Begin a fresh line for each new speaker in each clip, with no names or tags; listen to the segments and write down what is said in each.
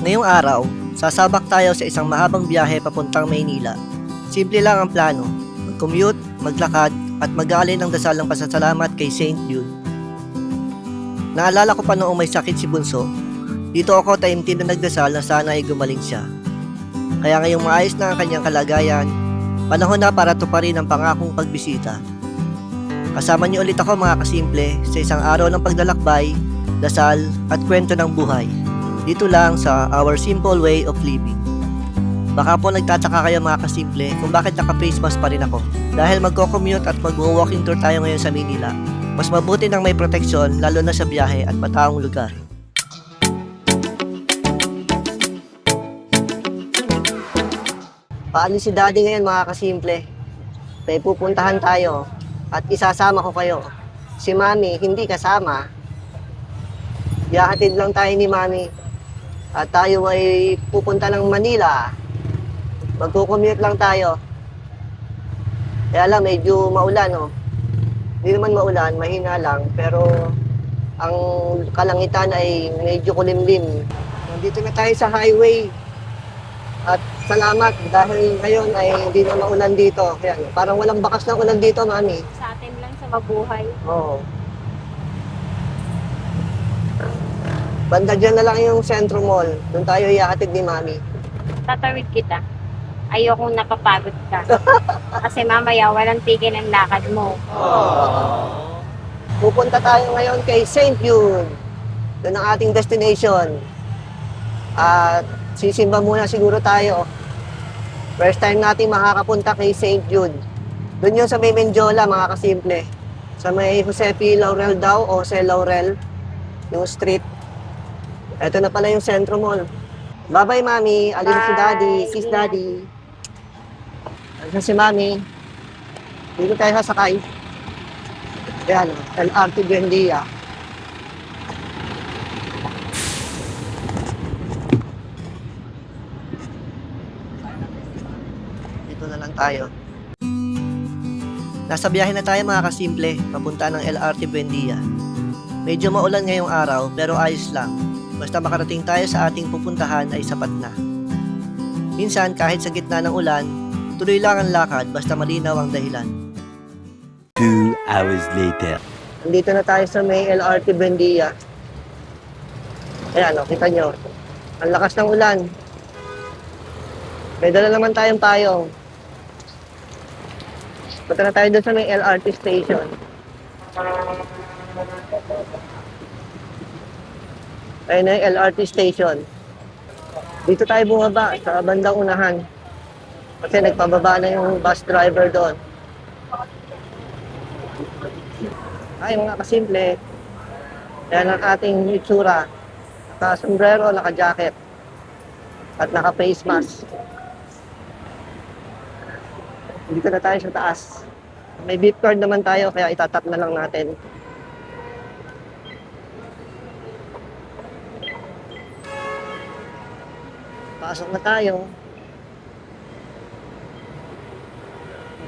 Ngayong araw, sasabak tayo sa isang mahabang biyahe papuntang Maynila. Simple lang ang plano, mag-commute, maglakad, at mag-aalay ng dasal ng pasasalamat kay St. Jude. Naalala ko pa noong may sakit si Bunso, dito ako taimtim na nagdasal na sana ay gumaling siya. Kaya ngayong maayos na ang kanyang kalagayan, panahon na para tuparin ang pangakong pagbisita. Kasama niyo ulit ako mga kasimple sa isang araw ng paglalakbay, dasal at kwento ng buhay. Dito lang sa Our Simple Way of Living. Baka po nagtataka kayo mga kasimple kung bakit naka-face mask pa rin ako. Dahil magko-commute at mag-walking tour tayo ngayon sa Manila, mas mabuti nang may proteksyon lalo na sa biyahe at mataong lugar. Paano si daddy ngayon mga kasimple? May pupuntahan tayo at isasama ko kayo. Si mami hindi kasama. Yahatid lang tayo ni mami. At tayo ay pupunta ng Manila. Magkukommute lang tayo. Kaya lang, medyo maulan, oh. Hindi naman maulan, mahina lang. Pero ang kalangitan ay medyo kulimlim. Nandito na tayo sa highway. At salamat dahil ngayon ay hindi na maulan dito. Kaya parang walang bakas ng ulan dito, mami.
Sa atin lang sa mabuhay.
Oo. Banda dyan na lang yung Centro Mall. Doon tayo iakatid ni Mami.
Tatawid kita. Ayokong napapagod ka. Kasi mamaya walang tigil ang lakad mo.
Pupunta tayo ngayon kay St. Jude. Doon ang ating destination. At sisimba muna siguro tayo. First time natin makakapunta kay St. Jude. Doon yun sa may Menjola, mga kasimple. Sa may Jose P. Laurel daw o Jose Laurel. Yung street. Ito na pala yung Centro Mall. Bye-bye, Mami. Alin si. Daddy. Kiss Daddy. Alin si Mami. Dito tayo sasakay. Ayan, LRT Buendia. Dito na lang tayo. Nasa biyahe na tayo mga kasimple, papunta ng LRT Buendia. Medyo maulan ngayong araw pero ayos lang. Basta makarating tayo sa ating pupuntahan ay sapat na. Minsan kahit sa gitna ng ulan, tuloy lang ang lakad basta malinaw ang dahilan.
Two hours later.
Nandito na tayo sa may LRT Buendia. Ayan, o, kita nyo. Ang lakas ng ulan. May dala naman tayong payong. Punta na tayo doon sa may LRT station. Ayun na yung LRT station. Dito tayo bumaba sa bandang unahan. Kasi nagpababa na yung bus driver doon. Ay, mga kasimple. Yan ang ating itsura. Naka-sombrero, naka-jacket. At naka-face mask. Dito na tayo sa taas. May beep card naman tayo, kaya itatap na lang natin. Pasok na tayo.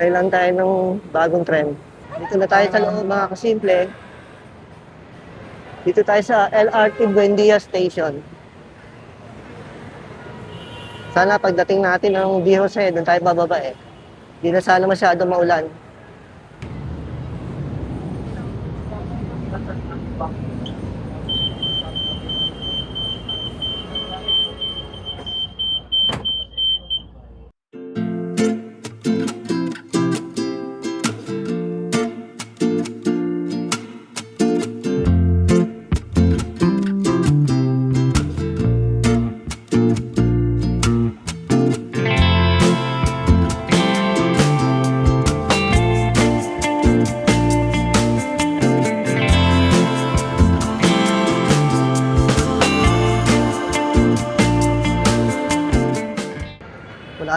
Kailan tayo ng bagong trend. Dito na tayo sa loob mga kasimple. Dito tayo sa LRT Buendia Station. Sana pagdating natin ng D. Jose, doon tayo bababa eh. Hindi na sana masyado maulan. Wala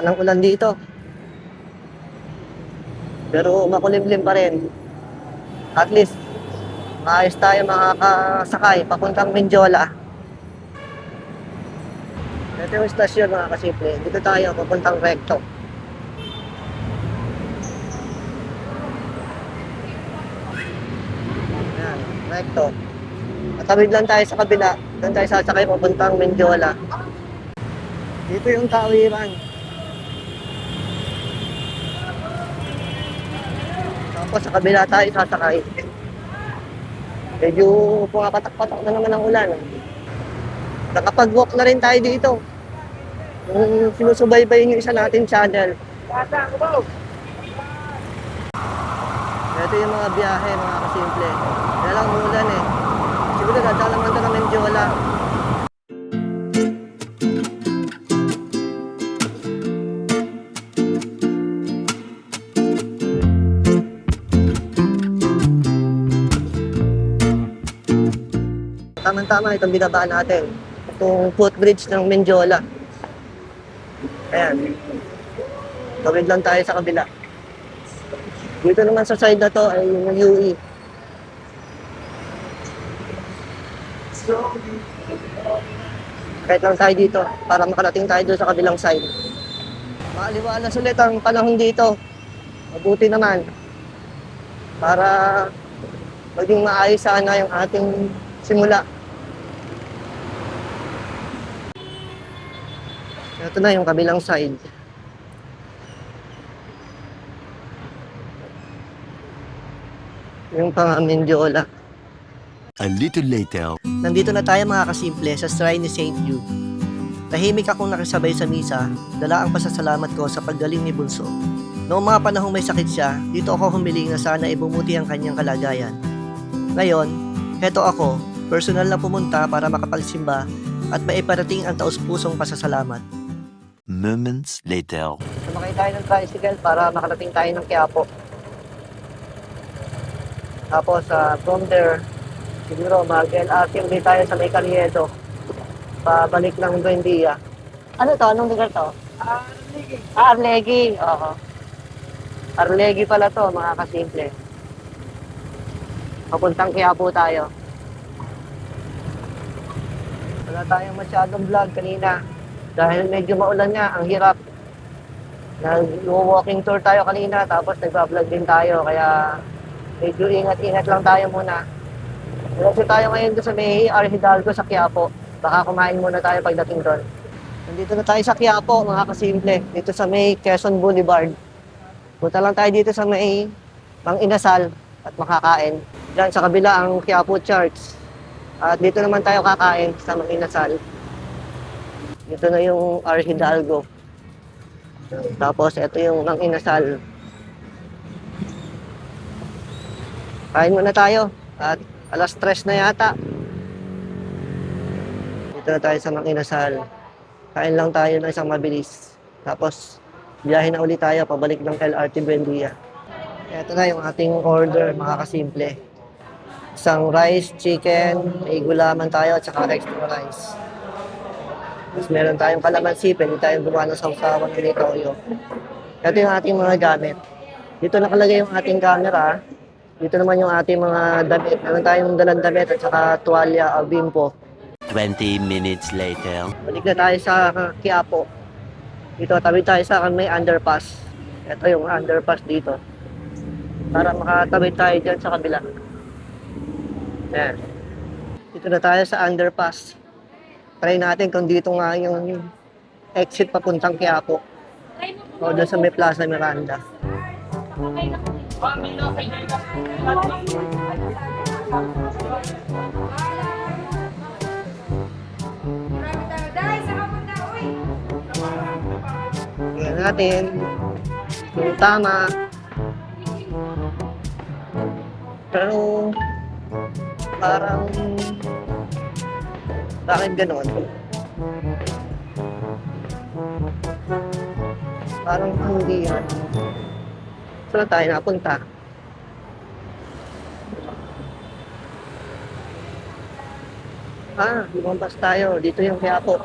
nang ulan dito. Pero makulimlim pa rin. At least, maayos tayo makakasakay papuntang Menjola. Ito yung stasyon mga kasimple. Dito tayo papuntang Recto. Ayan, Recto. At tawid lang tayo sa kabila. Doon tayo sasakay papuntang Menjola. Dito yung tawiran. Tapos sa kabila tayo sasakay. Medyo pumapatak-patak na naman ang ulan. Nakapag-walk na rin tayo dito. Yung sinusubaybay yung isa natin channel. Ito yung mga biyahe, mga kasimple. Kaya lang umulan eh. Siguro dadala man ito ng Mendiola. Tama-tama itong binabaan natin. Itong footbridge ng Mendiola. Ayan. Tawid lang tayo sa kabila. Dito naman sa side na to ay yung. UE. Kahit lang tayo dito para makarating tayo doon sa kabilang side. Maaliwalas ulit ang panahon dito. Mabuti naman. Para maging maayos sana yung ating simula. Ito na yung kabilang side. Yung pang Mendiola.
A little later.
Nandito na tayo mga kasimple sa shrine ni St. Jude. Tahimik akong nakisabay sa misa, dala ang pasasalamat ko sa paggaling ni Bunso. Noong mga panahong may sakit siya, dito ako humiling na sana ibumuti ang kanyang kalagayan. Ngayon, heto ako, personal na pumunta para makapagsimba at maiparating ang taus-pusong pasasalamat.
Moments later.
Sumakay tayo ng tricycle para makarating tayo ng Quiapo. Tapos uh, from there, siguro mag-LRT ulit tayo sa may Carriedo. Pabalik ng Buendia. Ano to? Anong lugar to? Arlegi. Arlegi, oo. Arlegi pala to, mga kasimple. Papuntang Quiapo tayo. Wala tayong masyadong vlog kanina. Dahil medyo maulan nga, ang hirap. Nag-walking tour tayo kanina, tapos nagpa-vlog din tayo, kaya medyo ingat-ingat lang tayo muna. Diretso tayo ngayon sa may R. Hidalgo sa Quiapo. Baka kumain muna tayo pagdating doon. Nandito na tayo sa Quiapo, mga kasimple. Dito sa may Quezon Boulevard. Punta lang tayo dito sa may Mang Inasal at makakain. Diyan sa kabila ang Quiapo Church. At dito naman tayo kakain sa Mang Inasal. Ito na yung R. Hidalgo. Tapos, ito yung Mang Inasal. Kain muna tayo. At alas tres na yata. Dito na tayo sa Mang Inasal. Kain lang tayo ng isang mabilis. Tapos, biyahe na ulit tayo. Pabalik ng LRT Buendia. Ito na yung ating order, mga kasimple. Isang rice, chicken, may gulaman tayo at saka extra rice. Tapos meron tayong kalamansi, pwede tayong gumawa ng sausawan ng toyo. Ito yung ating mga gamit. Dito nakalagay yung ating camera. Dito naman yung ating mga damit. Meron tayong dalang damit at saka tuwalya, uh, bimpo.
20 minutes later.
Balik na tayo sa Quiapo. Dito, tabi tayo sa may underpass. Ito yung underpass dito. Para makatabi tayo dyan sa kabila. Ayan. Dito na tayo sa underpass. Try natin kung dito nga yung exit papuntang Quiapo. O doon sa may Plaza Miranda. Tingnan natin. Kung tama. Pero parang bakit ganon? Parang hindi yan. Saan tayo napunta? Ah, lumabas tayo. Dito yung Quiapo.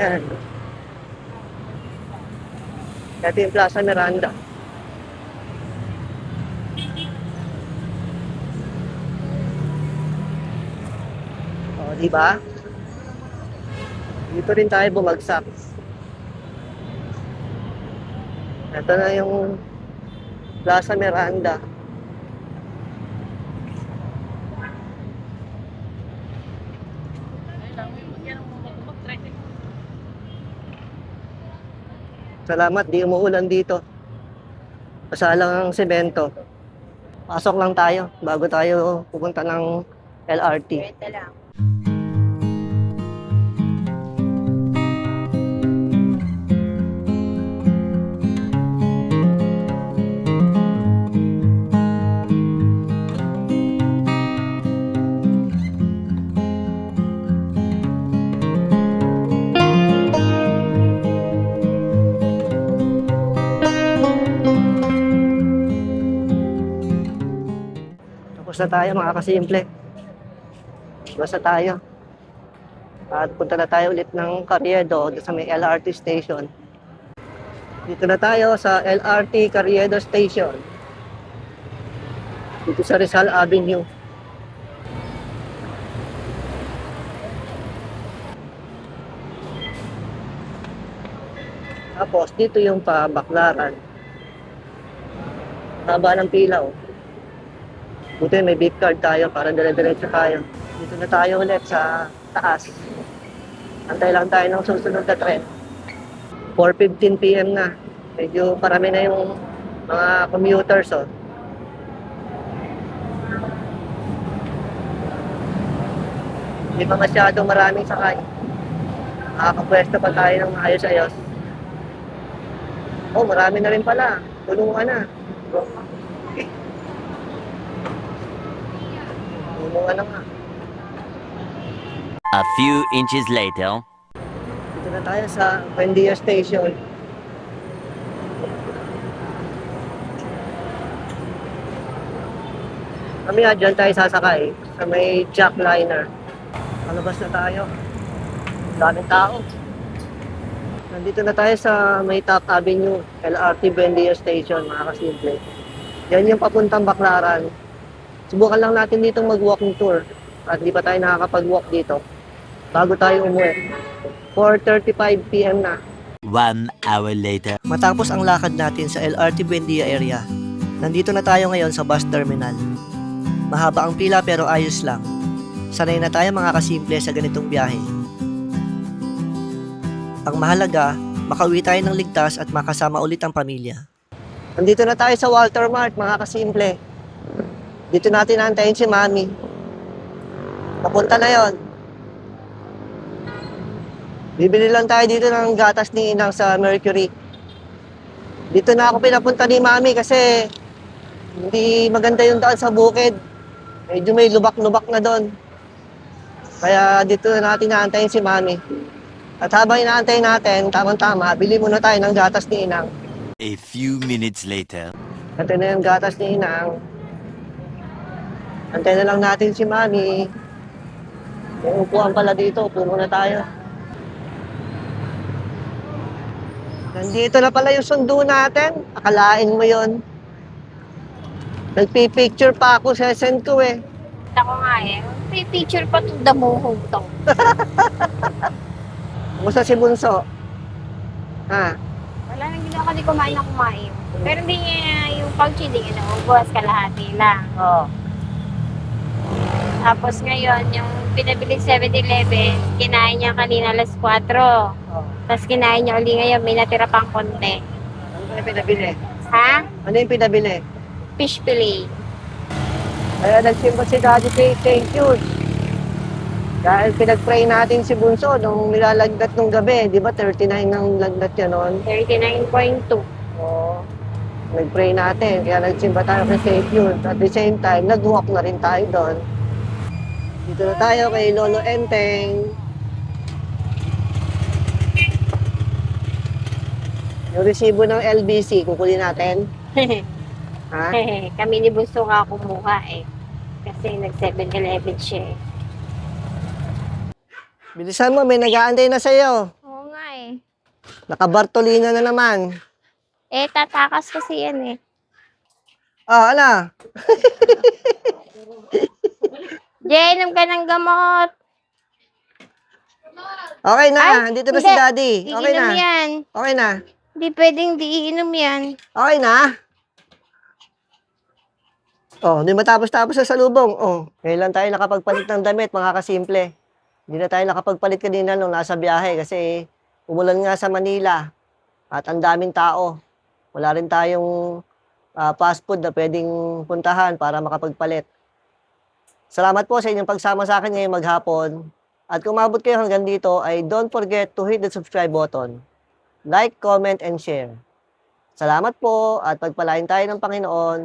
Yan. Ito yung Plaza Miranda. Di ba? Dito rin tayo bumagsak. Ito na yung Plaza Miranda. Salamat, di umuulan dito. Basa lang ang semento. Pasok lang tayo bago tayo pupunta ng LRT.
Ito lang.
Tapos na tayo mga kasimple. Basta tayo. At punta na tayo ulit ng Carriedo sa may LRT station. Dito na tayo sa LRT Carriedo Station. Dito sa Rizal Avenue. Tapos dito yung pa Baklaran. Haba ng pila oh. Buti may beep card tayo para dire-diretso tayo. Dito na tayo ulit sa taas. Antay lang tayo ng susunod na tren. 4.15 p.m. na. Medyo parami na yung mga commuters. Oh. Hindi pa masyado maraming sakay. Makakapwesto pa tayo ng maayos-ayos. Oh, marami na rin pala. Tulungan na. Tulungan na nga.
A few inches later.
Dito na tayo sa Buendia Station. Kami nga dyan tayo sasakay sa may jackliner. Palabas na tayo. Daming tao. Nandito na tayo sa may Top Avenue, LRT Buendia Station, mga kasimple. Yan yung papuntang Baclaran. Subukan lang natin dito mag-walking tour. At di pa tayo nakakapag-walk dito. Bago tayo umuwi. 4.35 p.m. na.
One hour later.
Matapos ang lakad natin sa LRT Buendia area, nandito na tayo ngayon sa bus terminal. Mahaba ang pila pero ayos lang. Sanay na tayo mga kasimple sa ganitong biyahe. Ang mahalaga, makauwi tayo ng ligtas at makasama ulit ang pamilya. Nandito na tayo sa Walter Mart mga kasimple. Dito natin antayin si Mami. Papunta na yon. Bibili lang tayo dito ng gatas ni Inang sa Mercury. Dito na ako pinapunta ni Mami kasi hindi maganda yung daan sa bukid. Medyo may lubak-lubak na doon. Kaya dito na natin naantayin si Mami. At habang inaantay natin, tamang-tama, bili muna tayo ng gatas ni Inang.
A few minutes later.
Ito na yung gatas ni Inang. Antay na lang natin si Mami. May upuan pala dito, upo muna tayo. Nandito na pala yung sundo natin. Akalain mo yon. Nagpipicture pa ako sa send ko eh.
Ako nga eh. May picture pa to damuhog to.
Kumusta si Bunso? Ha?
Wala nang ginawa kasi kumain na kumain. Pero hindi niya yung pouch hindi niya naubos. Kalahati lang.
Oo.
Tapos ngayon, yung pinabili 7-Eleven, kinain niya kanina alas 4. Tapos kinain niya uli ngayon, may natira pang konti.
Ano yung pinabili?
Ha?
Ano yung pinabili?
Fish fillet.
Kaya nagsimba si Daddy kay thank you. Dahil pinag-pray natin si Bunso nung nilalagdat nung gabi. Di ba 39 ng lagdat niya noon?
39.2.
Oo. Nag-pray natin. Kaya nagsimba tayo kay thank you. At the same time, nag-walk na rin tayo doon. Dito na tayo kay Lolo Enteng. Yung resibo ng LBC, kukunin natin. Ha?
Kami ni Bunso nga kumuha eh. Kasi nag 7-Eleven siya eh.
Bilisan mo, may nag-aantay na sa'yo.
Oo nga eh.
Naka-Bartolina na naman.
Eh, tatakas kasi yan eh.
Ah, ala.
Jay, inom ka ng gamot.
Okay na,
Ay,
dito na
hindi.
si Daddy. Okay
Iinom
na.
yan.
Okay na.
Hindi pwedeng di iinom yan.
Okay na? Oh, hindi matapos-tapos sa salubong. Oh, ngayon tayo nakapagpalit ng damit, mga kasimple. Hindi na tayo nakapagpalit kanina nung nasa biyahe kasi umulan nga sa Manila at ang daming tao. Wala rin tayong uh, fast food na pwedeng puntahan para makapagpalit. Salamat po sa inyong pagsama sa akin ngayong maghapon. At kung mabot kayo hanggang dito ay don't forget to hit the subscribe button like, comment, and share. Salamat po at pagpalain tayo ng Panginoon.